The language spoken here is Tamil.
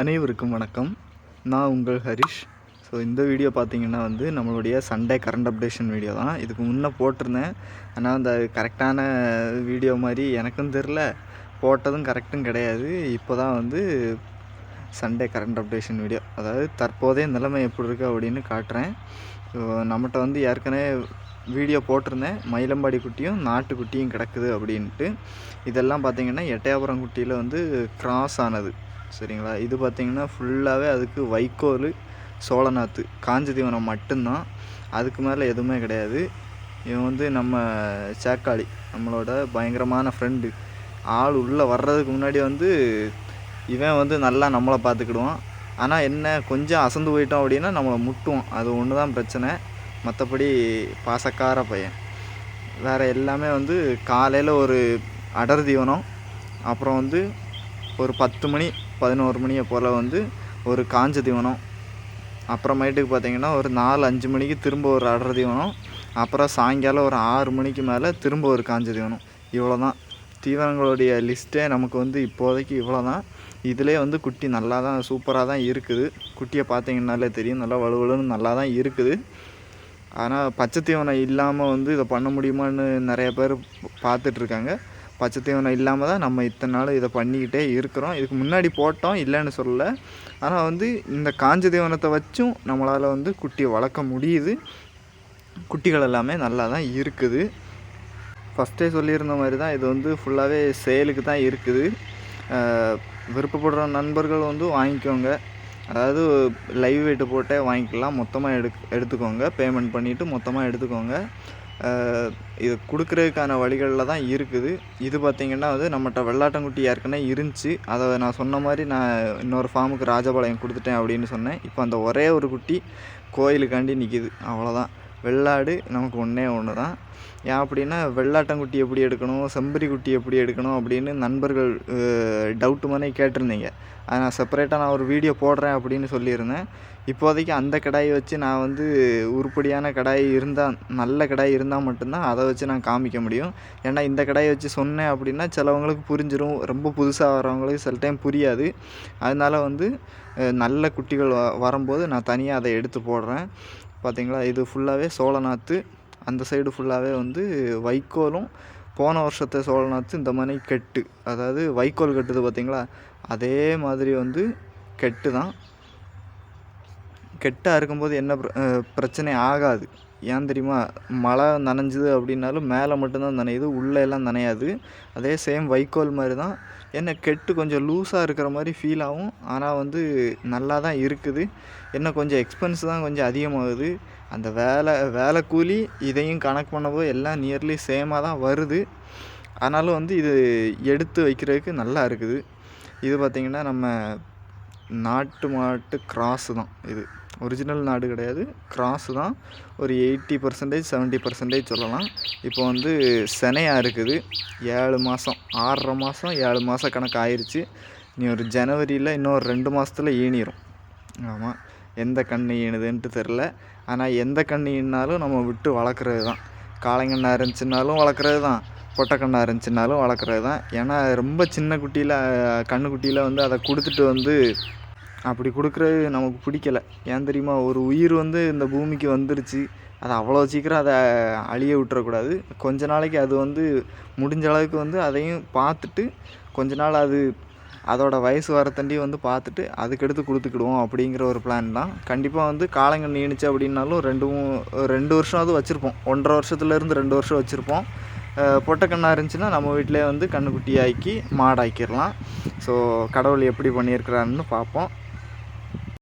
அனைவருக்கும் வணக்கம். நான் உங்கள் ஹரிஷ். ஸோ இந்த வீடியோ பார்த்தீங்கன்னா வந்து நம்மளுடைய சண்டே கரண்ட் அப்டேஷன் வீடியோ தான். இதுக்கு முன்னே போட்டிருந்தேன். ஆனால் அந்த கரெக்டான வீடியோ மாதிரி எனக்கும் தெரில போட்டதும் கரெக்டும் கிடையாது. இப்போ தான் வந்து சண்டே கரண்ட் அப்டேஷன் வீடியோ. அதாவது தற்போதைய நிலைமை எப்படி இருக்குது அப்படின்னு காட்டுறேன். ஸோ நம்மகிட்ட வந்து ஏற்கனவே வீடியோ போட்டிருந்தேன். மயிலம்பாடி குட்டியும் நாட்டுக்குட்டியும் கிடக்குது அப்படின்ட்டு. இதெல்லாம் பார்த்திங்கன்னா எட்டயபுரம் குட்டியில் வந்து கிராஸ் ஆனது. சரிங்களா? இது பார்த்திங்கன்னா ஃபுல்லாகவே அதுக்கு வைக்கோல் சோழநாத்து காஞ்ச தீவனம் மட்டும்தான். அதுக்கு மேலே எதுவுமே கிடையாது. இவன் வந்து நம்ம சேக்காளி நம்மளோட பயங்கரமான ஃப்ரெண்டு ஆள் உள்ளே வர்றதுக்கு முன்னாடி வந்து இவன் வந்து நல்லா நம்மளை பார்த்துக்கிடுவான் ஆனால் என்ன கொஞ்சம் அசந்து போயிட்டோம் அப்படின்னா நம்மளை முட்டுவான். அது ஒன்று தான் பிரச்சனை. மற்றபடி பாசக்கார பையன். வேறு எல்லாமே வந்து காலையில் ஒரு அடர் தீவனம் அப்புறம் வந்து ஒரு பத்து மணி பதினோரு மணியை போல் வந்து ஒரு காஞ்ச தீவனம் அப்புறமேட்டுக்கு பார்த்தீங்கன்னா ஒரு நாலு அஞ்சு மணிக்கு திரும்ப ஒரு அடர் தீவனம் அப்புறம் சாயங்காலம் ஒரு ஆறு மணிக்கு மேலே திரும்ப ஒரு காஞ்ச தீவனம். இவ்வளோ தான் தீவனங்களுடைய லிஸ்ட்டே நமக்கு வந்து இப்போதைக்கு இவ்வளோ தான் இதிலே வந்து குட்டி நல்லா தான் சூப்பராக தான் இருக்குது. குட்டியை பார்த்தீங்கன்னாலே தெரியும். நல்லா வலுவலுன்னு நல்லா தான் இருக்குது. ஆனால் பச்சை தீவனம் இல்லாமல் வந்து இதை பண்ண முடியுமான்னு நிறைய பேர் பார்த்துட்ருக்காங்க பச்சை தீவனம் இல்லாமல் தான் நம்ம இத்தனை நாள் இதை பண்ணிக்கிட்டே இருக்கிறோம். இதுக்கு முன்னாடி போட்டோம் இல்லைன்னு சொல்லலை. ஆனால் வந்து இந்த காஞ்ச தீவனத்தை வச்சும் நம்மளால் வந்து குட்டியை வளர்க்க முடியுது. குட்டிகள் எல்லாமே நல்லா தான் இருக்குது. ஃபஸ்ட்டே சொல்லியிருந்த மாதிரி தான் இது வந்து ஃபுல்லாகவே சேலுக்கு தான் இருக்குது. விருப்பப்படுற நண்பர்கள் வந்து வாங்கிக்கோங்க. அதாவது லைவ் வெயிட்டு போட்டே வாங்கிக்கலாம். மொத்தமாக எடு எடுத்துக்கோங்க. பேமெண்ட் பண்ணிவிட்டு மொத்தமாக எடுத்துக்கோங்க. இது கொடுக்குறதுக்கான வழிகளில் தான் இருக்குது. இது பார்த்திங்கன்னா வந்து நம்மகிட்ட வெள்ளாட்டங்குட்டி ஏற்கனவே இருந்துச்சு. அதை நான் சொன்ன மாதிரி நான் இன்னொரு ஃபார்முக்கு ராஜபாளையம் கொடுத்துட்டேன் அப்படின்னு சொன்னேன். இப்போ அந்த ஒரே ஒரு குட்டி கோயிலுக்காண்டி நிற்கிது அவ்வளோதான் வெள்ளாடு நமக்கு ஒன்றே ஒன்று தான் ஏன் அப்படின்னா வெள்ளாட்டங்குட்டி எப்படி எடுக்கணும் செம்பரி குட்டி எப்படி எடுக்கணும் அப்படின்னு நண்பர்கள் டவுட்டு மாதிரி கேட்டிருந்தீங்க. அதை நான் செப்பரேட்டாக நான் ஒரு வீடியோ போடுறேன் அப்படின்னு சொல்லியிருந்தேன். இப்போதைக்கு அந்த கடாயை வச்சு நான் வந்து உருப்படியான கடாய் இருந்தால் நல்ல கடாய் இருந்தால் மட்டும்தான் அதை வச்சு நான் காமிக்க முடியும். ஏன்னா இந்த கடாயை வச்சு சொன்னேன் அப்படின்னா சிலவங்களுக்கு புரிஞ்சிடும் ரொம்ப புதுசாக வரவங்களுக்கு சில டைம் புரியாது. அதனால வந்து நல்ல குட்டிகள் வ வரும்போது நான் தனியாக அதை எடுத்து போடுறேன். பார்த்திங்களா? இது ஃபுல்லாகவே சோழநாத்து. அந்த சைடு ஃபுல்லாகவே வந்து வைக்கோலும் போன வருஷத்தை சோழநாத்து இந்த மாதிரி கெட்டு. அதாவது வைக்கோல் கெட்டுது பார்த்திங்களா? அதே மாதிரி வந்து கெட்டு தான் கெட்டாக இருக்கும்போது என்ன பிர- பிரச்சனை ஆகாது. ஏன் தெரியுமா? மழை நனைஞ்சுது அப்படின்னாலும் மேலே மட்டும்தான் நனையுது உள்ளே எல்லாம் நனையாது. அதே சேம் வைக்கோல் மாதிரி தான் என்ன கெட்டு கொஞ்சம் லூஸாக இருக்கிற மாதிரி ஃபீல் ஆகும். ஆனால் வந்து நல்லா தான் இருக்குது. என்ன கொஞ்சம் எக்ஸ்பென்ஸ் தான் கொஞ்சம் அதிகமாகுது. அந்த வேலை வேலை கூலி இதையும் கணக்கு பண்ணவோ எல்லாம் நியர்லி சேமாக தான் வருது. ஆனாலும் வந்து இது எடுத்து வைக்கிறதுக்கு நல்லா இருக்குது. இது பார்த்திங்கன்னா நம்ம நாட்டு மாட்டு கிராஸு தான் இது. ஒரிஜினல் நாடு கிடையாது. கிராஸு தான். ஒரு எயிட்டி பர்சன்டேஜ் செவன்ட்டி பர்சன்டேஜ் சொல்லலாம். இப்போ வந்து செனையாக இருக்குது. ஏழு மாதம் ஆறரை மாதம் ஏழு மாதம் கணக்கு ஆயிடுச்சு நீ ஒரு ஜனவரியில் இன்னொரு ரெண்டு மாதத்துல ஈனிரும். ஆமாம் எந்த கண்ணு ஈனுதுன்ட்டு தெரில. ஆனால் எந்த கண்ணு ஈனாலும் நம்ம விட்டு வளர்க்குறது தான். காளைங்கண்ணா இருந்துச்சுனாலும் வளர்க்குறது தான். பொட்டைக்கண்ணா இருந்துச்சுனாலும் வளர்க்குறது தான். ஏன்னா ரொம்ப சின்ன குட்டியில் கண்ணு குட்டியில் வந்து அதை கொடுத்துட்டு வந்து அப்படி கொடுக்குறது நமக்கு பிடிக்கல. ஏன் தெரியுமா? ஒரு உயிர் வந்து இந்த பூமிக்கு வந்துருச்சு. அதை அவ்வளோ சீக்கிரம் அதை அழிய விட்டுறக்கூடாது. கொஞ்ச நாளைக்கு அது வந்து முடிஞ்ச அளவுக்கு வந்து அதையும் பார்த்துட்டு கொஞ்ச நாள் அது அதோட வயசு வரத்தண்டி வந்து பார்த்துட்டு அதுக்கடுத்து கொடுத்துக்கிடுவோம் அப்படிங்கிற ஒரு பிளான் தான். கண்டிப்பாக வந்து காலங்கள் நீணிச்சு அப்படின்னாலும் ரெண்டு ரெண்டு வருஷம் அது வச்சுருப்போம். ஒன்றரை வருஷத்துலேருந்து ரெண்டு வருஷம் வச்சுருப்போம். பொட்டக்கண்ணாக இருந்துச்சுன்னா நம்ம வீட்டிலே வந்து கண்ணுக்குட்டி ஆக்கி மாடாக்கிடலாம். ஸோ கடவுள் எப்படி பண்ணியிருக்கிறாருன்னு பார்ப்போம்.